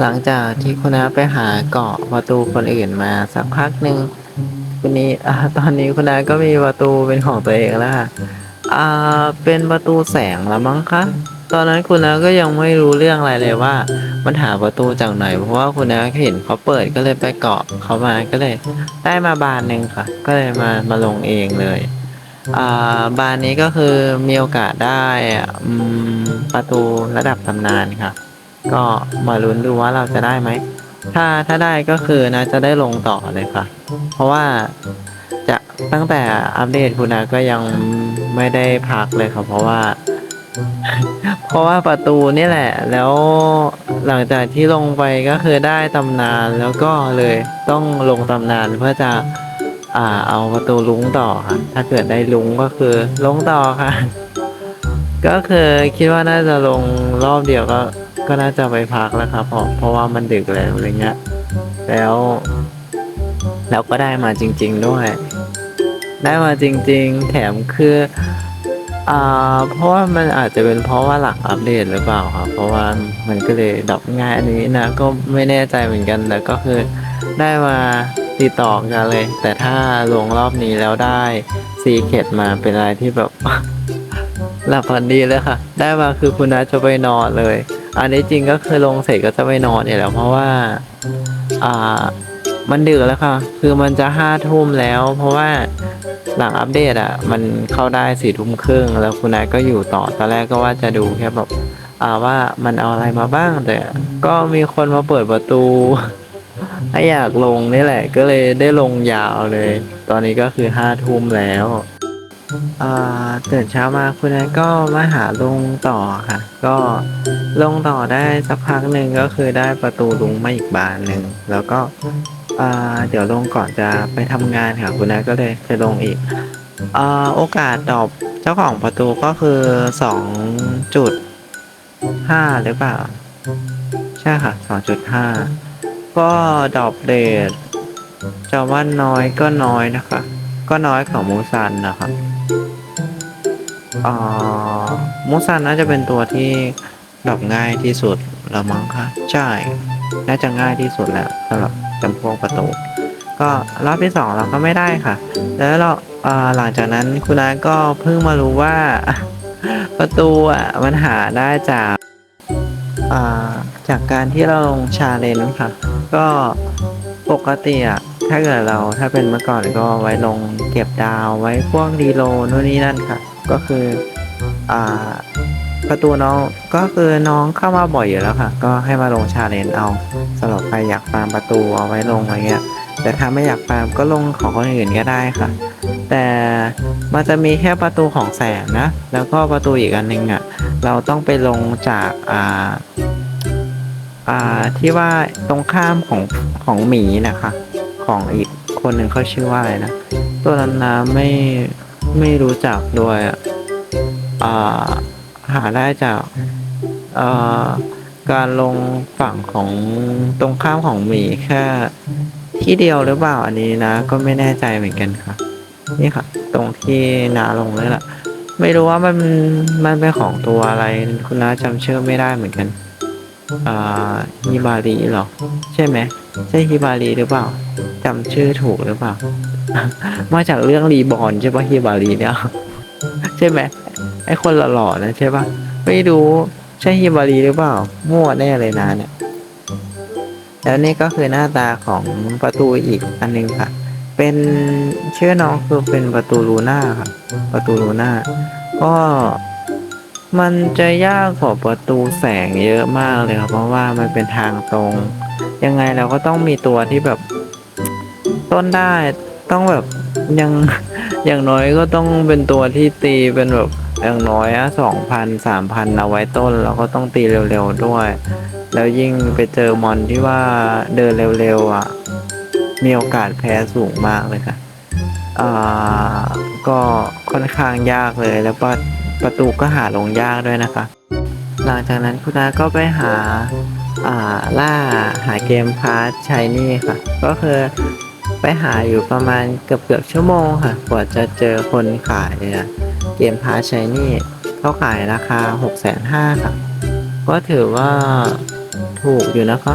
หลังจากที่คุณน้าไปหาเกาะประตูคนอื่นมาสักพักหนึ่งคุณนี้อ่าตอนนี้คุณน้าก็มีประตูเป็นของตัวเองแล้วค่ะอ่าเป็นประตูแสงล้วมั้งคะตอนนั้นคุณน้าก็ยังไม่รู้เรื่องอะไรเลยว่า มันหาประตูจากไหน เพราะว่าคุณน้าเห็นเขาเปิดก็เลยไปเกาะเขามาก็เลย ได้มาบานหนึ่งค่ะ ก็เลยมามาลงเองเลยอ่าบานนี้ก็คือมีโอกาสได้ประตูระดับตำนานค่ะ ก็มาลุ้นดูว่าเราจะได้ไหม ถ้าถ้าได้ก็คือนะจะได้ลงต่อเลยค่ะ เพราะว่าจะตั้งแต่อัปเดตคุณนะก็ยังไม่ได้พักเลยครับเพราะว่า เพราะว่าประตูนี่แหละ แล้วหลังจากที่ลงไปก็คือได้ตำนานแล้วก็เลยต้องลงตำนานเพื่อจะอ่าเอาประตูลุงต่อค่ะ ถ้าเกิดได้ลุงก็คือลงต่อค่ะ ก็คือคิดว่าน่าจะลงรอบเดียวก็ ก็น่าจะไปพักแล้วครับเพราะเพราะว่ามันดึกแล้วอะไรเงี้ยแล้ว แล้วก็ได้มาจริง ๆด้วย ได้มาจริง ๆ แถมคืออ่าเพราะว่ามันอาจจะเป็นเพราะว่าหลังอัปเดตหรือเปล่าครับ เพราะว่ามันก็เลยดรอปง่ายอันนี้นะ ก็ไม่แน่ใจเหมือนกันแต่ก็คือได้มาติดต่อกันเลย แต่ถ้าลงรอบนี้แล้วได้ซีเคดมาเป็นอะไรที่แบบ หลับฝันดีเลยค่ะ ได้มาคือคุณนัทจะไปนอนเลย อันนี้จริงก็คือลงเสร็จก็จะไปนอนเนี่ยแหละเพราะว่า อ่า มันดึกแล้วค่ะ คือมันจะห้าทุ่มแล้ว เพราะว่าหลังอัปเดตอะ มันเข้าได้สี่ทุ่มครึ่งแล้วคุณนายก็อยู่ต่อตอนแรกก็ว่าจะดูแค่แบบอ่าว่ามันเอาอะไรมาบ้างแต่ ก็มีคนมาเปิดประตูให้อยากลงนี่แหละ ก็เลยได้ลงยาวเลย ตอนนี้ก็คือห้าทุ่มแล้ว อ่าตื่นเช้ามาคุณนายก็มาหาลุงต่อค่ะ ก็ลงต่อได้สักพักหนึ่งก็คือได้ประตูลุงมาอีกบานหนึ่งแล้วก็อ่าเดี๋ยวลงก่อนจะไปทำงานค่ะคุณนายก็เลยจะลงอีกอ่าโอกาสดอปเจ้าของประตูก็คือสองจุดห้าหรือเปล่า ใช่ค่ะสองจุดห้าก็ดอปเดทจะว่าน้อยก็น้อยนะคะ ก็น้อยของมูซันนะครับ อ่ามูซันน่าจะเป็นตัวที่ดรอปง่ายที่สุดและมั้งคะใช่ น่าจะง่ายที่สุดแล้วสำหรับจำพวกประตู ก็รอบที่สองเราก็ไม่ได้ค่ะ แล้วเราหลังจากนั้นคุณน้าก็เพิ่งมารู้ว่า ประตูอะมันหาได้จากจากการที่เราลงชาเลนจ์ค่ะ ก็ปกติอะ ถ้าเกิดเราถ้าเป็นเมื่อก่อนก็ไว้ลงเก็บดาวไว้พวกดีโลนู่นนี่นั่นค่ะ ก็คืออ่าประตูน้องก็คือน้องเข้ามาบ่อยอยู่แล้วค่ะ ก็ให้มาลงชาเลนจ์เอาสำหรับใครอยากฟาร์มประตูเอาไว้ลงอะไรเงี้ยแต่ถ้าไม่อยากฟาร์มก็ลงของคนอื่นก็ได้ค่ะ แต่มันจะมีแค่ประตูของแสงนะ แล้วก็ประตูอีกอันหนึงอะ เราต้องไปลงจากอ่าอ่าที่ว่าตรงข้ามของของหมีนะคะ ของอีกคนหนึ่งเขาชื่อว่าอะไรนะ ตัวนั้นนะไม่ไม่รู้จักด้วยอ่าหาได้จากอ่อการลงฝั่งของตรงข้ามของหมีแค่ที่เดียวหรือเปล่าอันนี้นะ ก็ไม่แน่ใจเหมือนกันค่ะ นี่ค่ะ ตรงที่นาลงเลยล่ะ ไม่รู้ว่ามันมันเป็นของตัวอะไรคุณน้าจำชื่อไม่ได้เหมือนกัน อ่าฮิบารีหรอ ใช่ไหม ใช่ฮิบารีหรือเปล่าจำชื่อถูกหรือเปล่า มาจากเรื่องรีบอนใช่ปะฮิบารีเนี่ยใช่ไหมไอคนหล่อๆนะใช่ปะไม่รู้ใช่ฮิบารีหรือเปล่า มั่วแน่เลยนะเนี่ยแล้วนี่ก็คือหน้าตาของประตูอีกอันหนึงค่ะ เป็นชื่อน้องคือเป็นประตูลูน่าค่ะ ประตูลูน่าก็มันจะยากกว่าประตูแสงเยอะมากเลยครับเพราะว่ามันเป็นทางตรง ยังไงเราก็ต้องมีตัวที่แบบต้นได้ต้องแบบยังอย่างน้อยก็ต้องเป็นตัวที่ตีเป็นแบบอย่างน้อยอะสองพันสามพันเอาไว้ต้นแล้วก็ต้องตีเร็วๆด้วย แล้วยิ่งไปเจอมอนที่ว่าเดินเร็วๆอะมีโอกาสแพ้สูงมากเลยค่ะอ่าก็ค่อนข้างยากเลยแล้วก็ประตูก็หาลงยากด้วยนะคะ หลังจากนั้นคุณอาก็ไปหา อ่าล่าหาเกมพาร์ทชายนี่ค่ะ ก็คือไปหาอยู่ประมาณเกือบเกือบชั่วโมงค่ะ กว่าจะเจอคนขายเนี่ยเกมพาร์ทชายนี่เขาขายราคาหกแสนห้าค่ะ ก็ถือว่าถูกอยู่นะคะ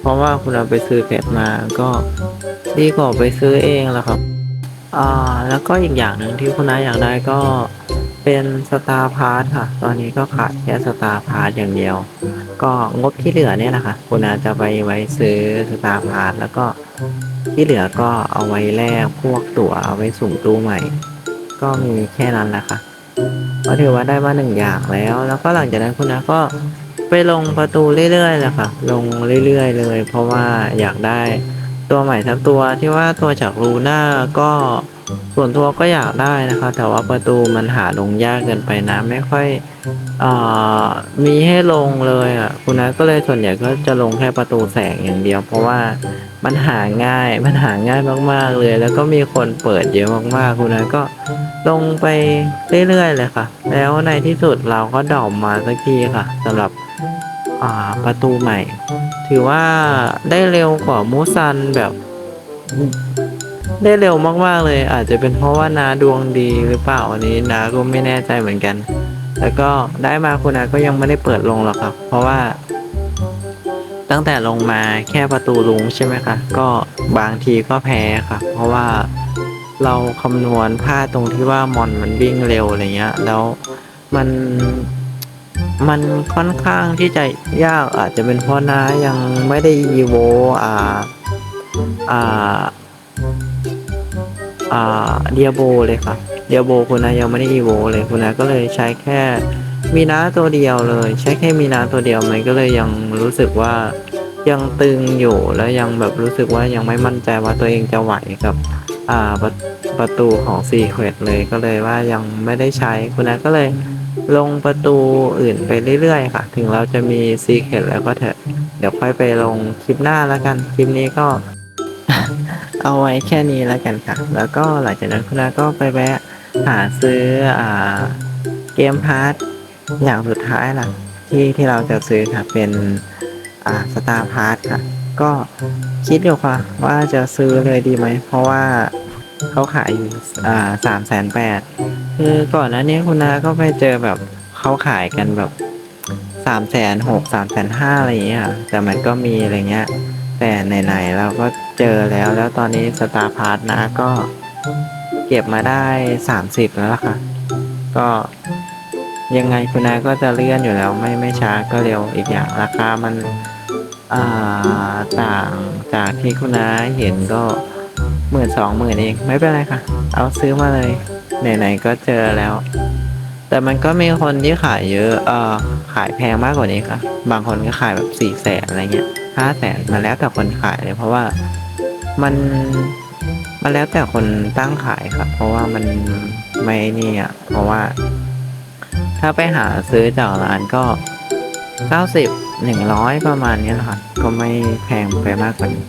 เพราะว่าคุณเอาไปซื้อเพชรมาก็ดีกว่าไปซื้อเองแหละครับอ่าแล้วก็อีกอย่างหนึ่งที่คุณน้าอยากได้ก็ เป็นสตาร์พาร์ทค่ะ ตอนนี้ก็ขาดแค่สตาร์พาร์ทอย่างเดียว ก็งบที่เหลือเนี่ยนะคะคุณอาจะไปไว้ซื้อสตาร์พาร์ทแล้วก็ที่เหลือก็เอาไว้แลกพวกตั๋วเอาไว้สุ่มตู้ใหม่ ก็มีแค่นั้นแหละค่ะก็ถือว่าได้มาหนึ่งอย่างแล้ว แล้วก็หลังจากนั้นคุณอาก็ไปลงประตูเรื่อยๆแหละค่ะ ลงเรื่อยๆเลย เพราะว่าอยากได้ตัวใหม่ทั้งตัวที่ว่าตัวจากลูน่าก็ ส่วนตัวก็อยากได้นะคะแต่ว่าประตูมันหาลงยากเกินไปนะ ไม่ค่อยอมีให้ลงเลยอะคุณนัทก็เลยส่วนใหญ่ก็จะลงแค่ประตูแสงอย่างเดียว เพราะว่ามันหาง่ายมันหาง่ายมากๆเลย แล้วก็มีคนเปิดเยอะมากๆ คุณนัทก็ลงไปเรื่อยๆเลยค่ะ แล้วในที่สุดเราก็ดอมมาสักทีค่ะสำหรับประตูใหม่ ถือว่าได้เร็วกว่ามูซันแบบ ได้เร็วมากๆเลย อาจจะเป็นเพราะว่านาดวงดีหรือเปล่าอันนี้นาก็ไม่แน่ใจเหมือนกัน แล้วก็ได้มาคุณนาก็ยังไม่ได้เปิดลงหรอกครับ เพราะว่า ตั้งแต่ลงมาแค่ประตูลุงใช่ไหมคะก็บางทีก็แพ้ค่ะเพราะว่าเราคำนวณพลาดตรงที่ว่ามอนมันวิ่งเร็วอะไรเงี้ย แล้วมันมันค่อนข้างที่จะยากอาจจะเป็นเพราะน้ายังไม่ได้อีโวอ่าอ่า อ่าเดียโบเลยค่ะเดียโบคุณนายังไม่ได้อีโวเลยคุณนาก็เลยใช้แค่มีนาตัวเดียวเลย ใช้แค่มีนาตัวเดียวมันก็เลยยังรู้สึกว่ายังตึงอยู่แล้วยังแบบรู้สึกว่ายังไม่มั่นใจว่าตัวเองจะไหวกับอ่าประประตูของซีเควตเลยก็เลยว่ายังไม่ได้ใช้คุณนัทก็เลยลงประตูอื่นไปเรื่อยๆค่ะ ถึงเราจะมีซีเควตแล้วก็เถอะ เดี๋ยวค่อยไปลงคลิปหน้าแล้วกัน คลิปนี้ก็ เอาไว้แค่นี้แล้วกันค่ะ แล้วก็หลังจากนั้นคุณนัทก็ไปแวะหาซื้ออ่าเกมพาร์ทอย่างสุดท้ายล่ะที่ที่เราจะซื้อค่ะเป็นอ่าสตาร์พาร์ทค่ะ ก็คิดอยู่ค่ะว่าจะซื้อเลยดีไหม เพราะว่าเขาขายอยู่อ่าสามแสนแปดคือก่อนหน้านี้คุณนาก็ไปเจอแบบเขาขายกันแบบสามแสนหกสามแสนห้าอะไรอย่างเงี้ยแต่มันก็มีอะไรเงี้ย แต่ไหนๆเราก็เจอแล้วแล้วตอนนี้สตาร์พาร์ทนะก็เก็บมาได้สามสิบแล้วล่ะค่ะ ก็ยังไงคุณนาก็จะเลื่อนอยู่แล้วไม่ไม่ช้าก็เร็วอีกอย่างราคามันอ่าต่างจากที่คุณนาเห็นก็หมื่นสองหมื่นเองไม่เป็นไรค่ะ เอาซื้อมาเลย ไหนๆก็เจอแล้ว แต่มันก็มีคนที่ขายเยอะเออขายแพงมากกว่านี้ค่ะ บางคนก็ขายแบบสี่แสนอะไรเงี้ยห้าแสนมันแล้วแต่คนขายเลย เพราะว่ามันมันแล้วแต่คนตั้งขายครับ เพราะว่ามันไม่นี่อะเพราะว่า ถ้าไปหาซื้อจากร้านก็เก้าสิบหนึ่งร้อยประมาณนี้หละค่ะ ก็ไม่แพงไปมากกว่านี้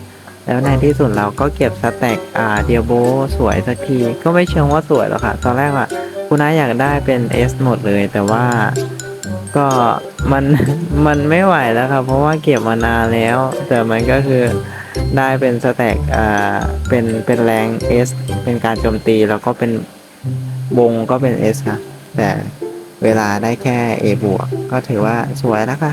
แล้วในที่สุดเราก็เก็บสแต็กอ่าเดียโบสวยสักที ก็ไม่เชิงว่าสวยหรอกค่ะ ตอนแรกอะคุณน้าอยากได้เป็น S หมดเลย แต่ว่า ก็มันมันไม่ไหวแล้วครับ เพราะว่าเก็บมานานแล้ว แต่มันก็คือได้เป็นสแต็กอ่าเป็นเป็นแรง S เป็นการโจมตีแล้วก็เป็นวงก็เป็น S ค่ะแต่เวลาได้แค่ A บวกก็ถือว่าสวยแล้วค่ะ